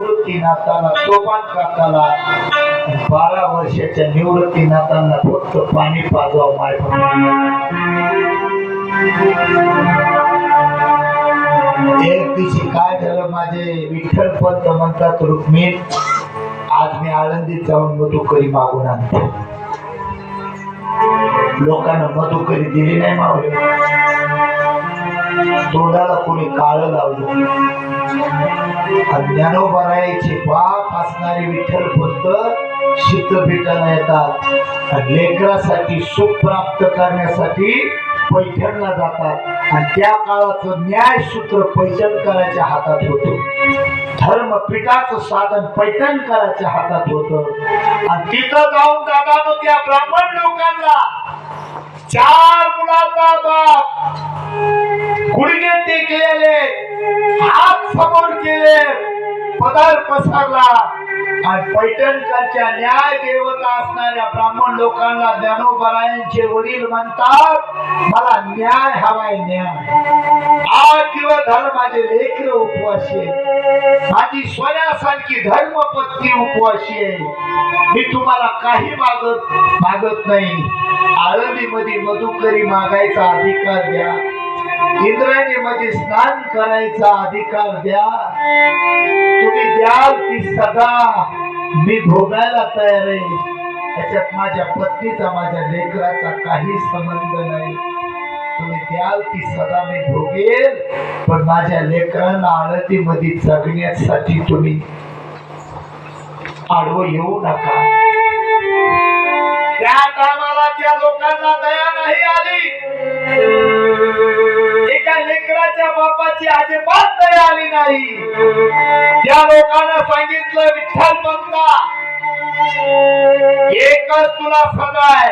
निवृत्ती नाताला सोपान काकाला बारा वर्षाच्या निवृत्ती नातांना फक्त पाणी पाजवा माय एक दिवशी काय झालं माझे विठ्ठल पंत म्हणतात रुक्मी आज मी आळंदीत जाऊन मधुकरी मागून आणतो. लोकांना मधुकरी दिली नाही मावली तोंडाला कोणी काळ लावलं. ज्ञानोबरायाचे बाप असणारे विठ्ठल फक्त शीतपीठाला येतात. आणि लेकरासाठी सुख प्राप्त करण्यासाठी पैठणला जातात. आणि त्या काळाचं न्याय सूत्र पैठण करायच्या हातात होतं. धर्मपीठाचं साधन पैठण करायच्या हातात होतं. आणि तिथं जाऊन दादा त्या ब्राह्मण लोकांना. चार मुलाचा बाप. गुडघे टेकलेले हात समोर केले पदार पसरला. आणि पैठणकरच्या न्याय देवता असणाऱ्या ब्राह्मण लोकांना ज्ञानोबरायांचे वडील म्हणतात मला न्याय हवाय न्याय. आठ दिवस झालं माझे लेकर उपवासी आहे माझी सोन्यासारखी धर्मपत्नी उपवाशी आहे. मी तुम्हाला काही मागत मागत नाही. आळंदीमध्ये मधुकरी मागायचा अधिकार द्या. इंद्रायणीमध्ये स्नान करायचा अधिकार द्या. तुम्ही द्याल ती सदा मी भोगायला तयार आहे. त्याच्यात माझ्या पत्नीचा माझ्या लेकराचा काही संबंध नाही. तुम्ही द्याल ती सदा मी भोगेल पण माझ्या लेकरांना आळतीमध्ये जगण्यासाठी तुम्ही आडवं येऊ नका. त्या कामाला त्या लोकांना दया नाही आली. लोकांची अजिबात दया आली नाही. त्या लोकांना सांगितलं विठ्ठल पंता एकच तुला सदाय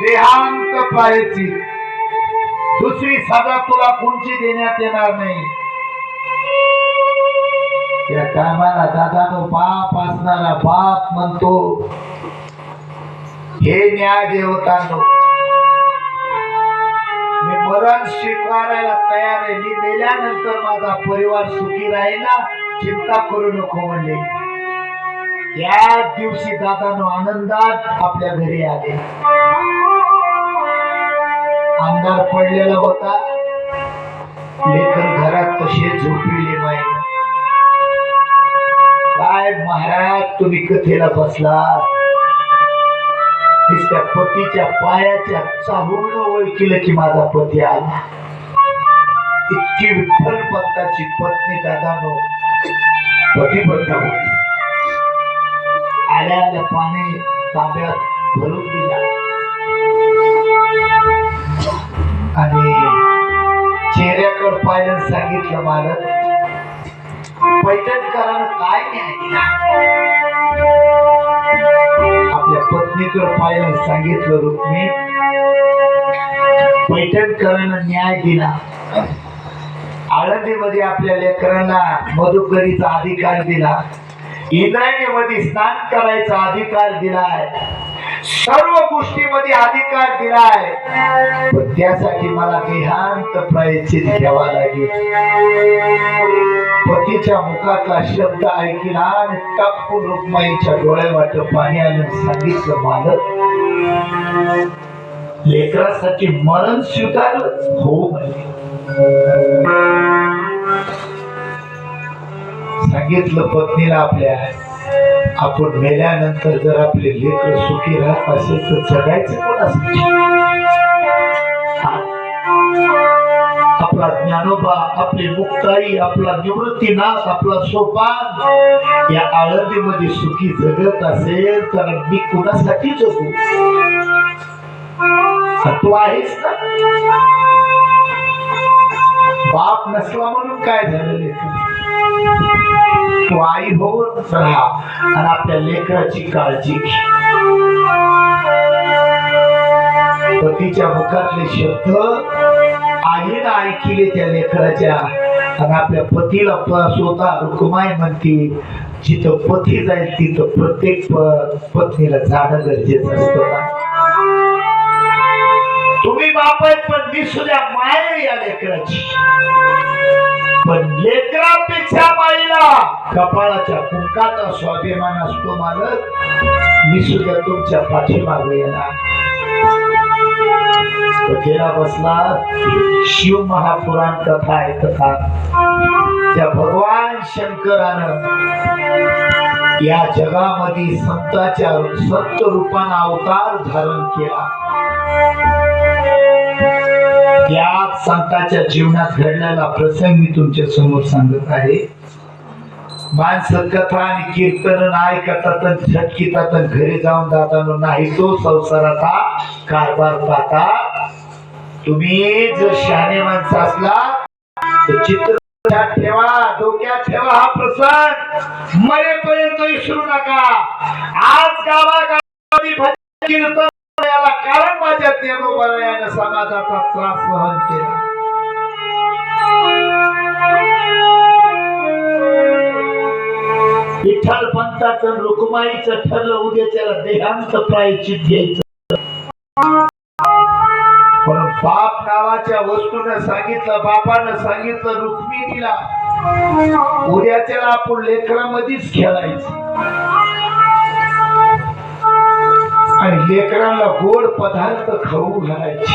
देहांत पाहायची दुसरी सजा तुला कोणची देण्यात येणार नाही. त्या टायमाला दादानो बाप असणारा बाप म्हणतो हे न्याय देवतांनो मी मरण स्वीकारायला तयार आहे. मी गेल्यानंतर माझा परिवार सुखी राहील. चिंता करू नको म्हणले. त्या दिवशी दादानो आनंदात आपल्या घरी आले. आमदार पडलेला होता. लेखन घरात कसे झोपविले माहिती काय महाराज तुम्ही कथेला बसला? पतीच्या पायाच्या चाहून ओळखील की माझा पती आला. इतकी विठ्ठल पंताची पत्नी दादानो पतिबद्ध होती आल्या आल्या पाणी तांब्यात भरून दिला. आणि चेहऱ्याकडे पाहिलं सांगितलं मालक पैठणकरानं काय न्याय दिला? आपल्या पत्नीकडे पाहिलं सांगितलं रुक्मी पैठणकरानं न्याय दिला. आळंदीमध्ये आपल्या लेकरांना मधुकरीचा अधिकार दिला. इंद्रायणीमध्ये स्नान करायचा अधिकार दिलाय. सर्व गोष्टीमध्ये अधिकार दिलाय. पण त्यासाठी मला देहांत प्रायचित घ्यावा लागेल. पतीच्या मुखातला शब्द ऐकला आणि टाकून रुक्माईच्या डोळ्यावाट पाणी आलं सांगितलं मालक. लेकरासाठी मरण स्वीकारलं हो म्हणजे सांगितलं पत्नीला आपल्या. आपण मेल्यानंतर जर आपले लेकर सुखी राहत असेल तर जगायचं कोण आपला ज्ञानोबा आपली मुक्ताई आपला निवृत्तीनाथ आपला सोपान या आळंदीमध्ये सुखी जगत असेल तर मी कुणासाठी जगू? तू आहेस ना. बाप नसला म्हणून काय झालं तू आई होऊन राहा. आणि आपल्या लेकराची काळजी घे. पतीच्या मुखातले शब्द आईनं ऐकले त्या लेकराच्या. आणि आपल्या पतीला स्वतः रुकमाय म्हणते जिथं पती जाईल तिथं प्रत्येक पत्नीला जाणं गरजेचं असतं ना. बाप आहेत पण मी सुद्धा माय या लेकराची. पण लेकरापेक्षा माईला कपाळाच्या कुंकाचा स्वाभिमान असतो मालक. मी सुद्धा तुमच्या पाठीमागे येणार. कथेला बसला. शिव महापुराण कथा आहे. कथा त्या भगवान शंकरानं या जगामध्ये संताच्या सत्य रूपानं अवतार धारण केला. या संतांच्या जीवनात घडलेला प्रसंग मी तुमच्यासमोर सांगत आहे. माणसं कथा आणि कीर्तन ऐकतात आणि झटकीतात घरी जाऊन जाताना नाही तो संसाराचा कारभार पाहता. तुम्ही जर शहाणे माणसं असला तर चित्र ठेवा डोक्यात ठेवा हा प्रसंग. मरेपर्यंत विसरू नका. आज गावागावामध्ये भजन कीर्तन याला कारण माझ्या ज्ञानोबरायानं समाजाचा त्रास सहन केला. विठ्ठल पंथाचं रुक्माईचं ठरलं उद्या त्याला देहांत प्रायचित घ्यायचं. पण बाप नावाच्या वस्तूनं सांगितलं बापानं सांगितलं रुक्मिणीला उद्या त्याला आपण लेकरामध्येच खेळायचं. आणि लेकरांना गोड पदार्थ खाऊ घालायचे.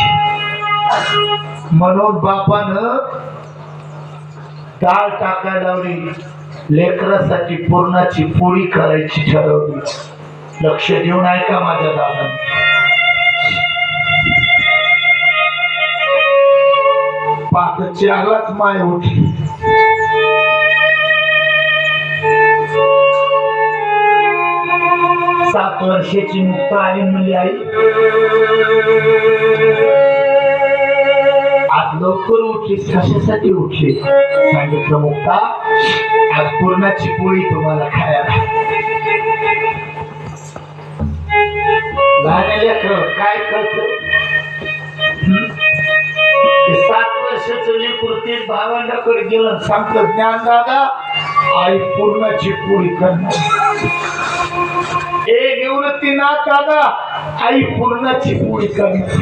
म्हणून बापानं डाळ टाकायला लावली. लेकरासाठी पूर्णाची पोळी करायची ठरवली. लक्ष देऊन ऐका माझ्या दादा पाच चारलाच माय उठली. सात वर्षाची मुक्त आई मुली आई. आज लवकर उठली कशासाठी उठली? सांगितलं मुक्ता आज पूर्णाची पोळी तुम्हाला खायला. लहान लेकरं काय करत सात वर्षाचं लेकरू ते भावंडाकडे गेलं आणि सांगतं ज्ञान दादा आई पूर्णाची पोळी करणार. ए निवृत्ती ना दादा आई पूर्णाची पोळी करणार.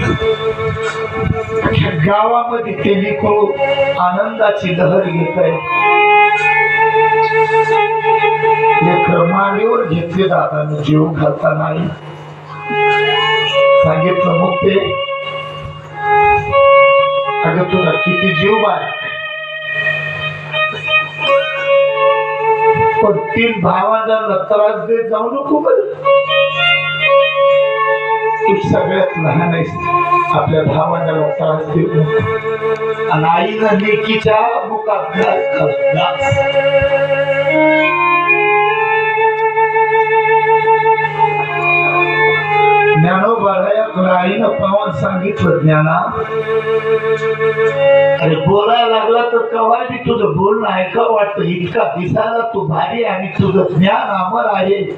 गावामध्ये ते लेकरू आनंदाची लहर घेत आहे. लेकर मांडीवर घेतले दादाने जीव घालता नाही सांगितलं मग ते अगं तुला किती जीव बाय पण तीन भावांना त्रास देत जाऊ नको बर. तू सगळ्यात लहान आहेस. आपल्या भावांना त्रास देऊ नको. आणि आईनं लेकीच्या मुखात घास घास घास. ज्ञानोबाला तुला आईनं पावन सांगितलं ज्ञाना. अरे बोलायला लागला तर कवा बी तुझं बोलणं ऐका वाटतं. इतका दिसायला तू भारी आहे आणि तुझं ज्ञान अमर आहे.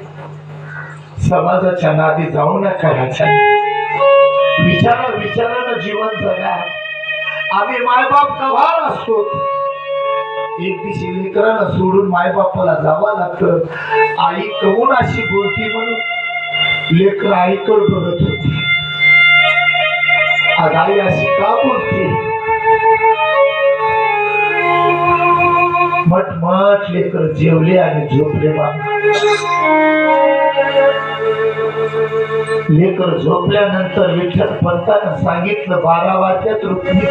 समाजाच्या नादी जाऊ नका ह्याच्या विचारा विचारानं जीवन जगा. आम्ही मायबाप कव्हार असतो. एक दिवशी लेकरांना सोडून मायबापाला जावं लागतं. आई कमून अशी बोलती म्हणून? लेकर आईकडे बघत होती. आज आई अशी का बोलते? मठ मठ लेकर जेवले आणि झोपले बा. लेकर झोपल्यानंतर विठ्ठल पंतानं सांगितलं बारा वाजल्यात रुक्मी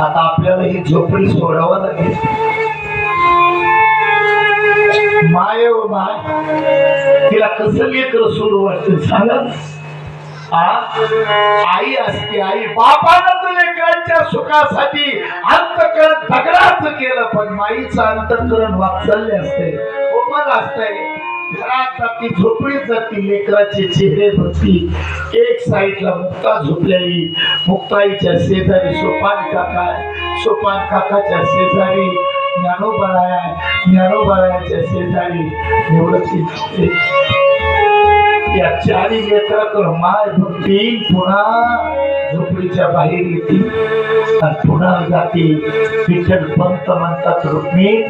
आता आपल्याला ही झोपडी सोडावं लागेल. माय व माय. तिला कसं लेकर सोडू वाटतं सांगा आई असते आई. बापानं तर लेकरांच्या सुखासाठी अंतकरण दगडाचं केलं पण माईचं अंतकरण वाचलले असते कोमल असतंय. घरात जाती झोपडीत जाती लेकराचे चेहरे भरती. एक साईडला मुक्ता झोपलेली. मुक्ताईच्या शेजारी सोपान काका सोपान काकाच्या शेजारी. ज्ञानोबराया आहे. ज्ञानोबरायाच्या शेजारी निवृत्ती या चारी लेकराकडे माय भक्ती पुन्हा झोपडीच्या बाहेर येते. आणि पुन्हा जाते. विठ्ठल पंत म्हणतात रुक्मी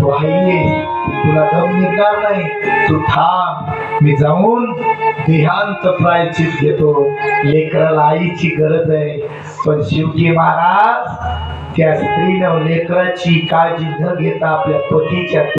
तू आई तुला दम निघणार नाही. तू थांब. मी जाऊन देहांत प्रायचित घेतो. लेकराला आईची गरज आहे. पण शिवजी महाराज त्या स्त्रीनं लेकराची काळजी न घेता आपल्या पतीच्या